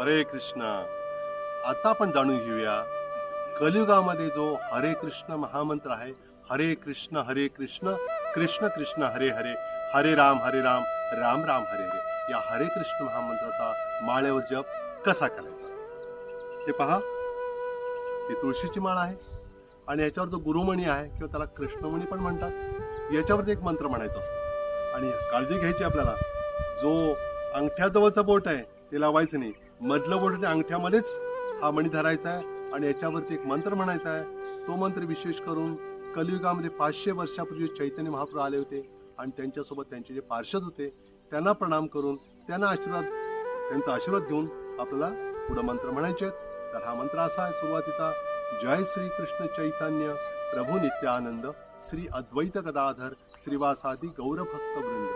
हरे कृष्ण. आता आपण जाणून घेऊया. कलियुगामध्ये जो हरे कृष्ण महामंत्र आहे हरे कृष्ण हरे कृष्ण कृष्ण कृष्ण हरे हरे हरे राम हरे राम राम राम हरे हरे या हरे कृष्ण महामंत्राचा माळ्यावर जप कसा करायचा? हे पहा. ही तुळशीची माळ आहे आणि याच्यावर जो गुरुमणी आहे किंवा त्याला कृष्णमणी पण म्हणतात याच्यावरती एक मंत्र म्हणायचा असतो. आणि काळजी घ्यायची आपल्याला. जो अंगठ्याजवळचा बोट आहे ते लावायचं नाही. मधलं बोट अंगठ्यामध्येच हा मणी धरायचा आहे आणि याच्यावरती एक मंत्र म्हणायचा आहे. तो मंत्र विशेष करून कलियुगामध्ये पाचशे वर्षापूर्वी चैतन्य महाप्रभू आले होते आणि त्यांच्यासोबत त्यांचे जे पार्षद होते त्यांना प्रणाम करून त्यांना आशीर्वाद त्यांचा आशीर्वाद घेऊन आपल्याला पुढं मंत्र म्हणायचे आहेत. तर हा मंत्र असा आहे सुरुवातीचा. जय श्री कृष्ण चैतन्य प्रभू नित्यानंद श्री अद्वैत गदाधर श्रीवासादी गौरभक्त वृंद.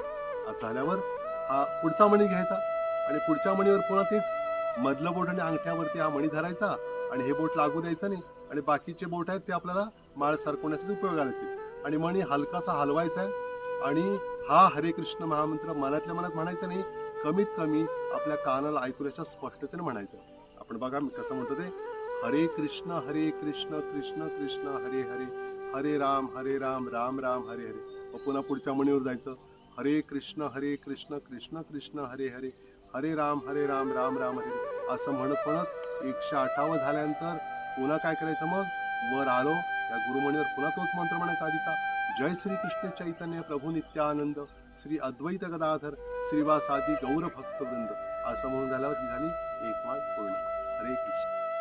असं झाल्यावर हा पुढचा मणी घ्यायचा आणि पुढच्या मणीवर पुन्हा तेच मधलं बोट आणि अंगठ्यावरती हा मणी धरायचा आणि हे बोट लागू द्यायचं नाही. आणि बाकीचे बोट आहेत ते आपल्याला माळ सरकवण्यासाठी उपयोगाला येतील आणि मणी हलकासा हलवायचा आहे. आणि हा हरे कृष्ण महामंत्र मनातल्या मनात म्हणायचा नाही. कमीत कमी आपल्या कानाला ऐकूल्याच्या स्पष्टतेने म्हणायचं. आपण बघा मी कसं म्हणतो ते. हरे कृष्ण हरे कृष्ण कृष्ण कृष्ण हरे हरे. हरे राम हरे राम राम राम हरे हरे. पुन्हा पुढच्या मणीवर जायचं. हरे कृष्ण हरे कृष्ण कृष्ण कृष्ण हरे हरे. हरे राम हरे राम राम राम हरे असं म्हणत म्हणत एकशे अठ्ठावन्न झाल्यानंतर पुन्हा काय करायचं मग? वर आलो. त्या गुरुमणीवर पुन्हा तोच मंत्र म्हणायचा आधीचा जय श्री कृष्ण चैतन्य प्रभू नित्यानंद. श्री अद्वैत गदाधर श्रीवासादी गौर भक्त वृंद असं म्हणून झाल्यावर ही झाली एक माळ पूर्ण. हरे कृष्ण.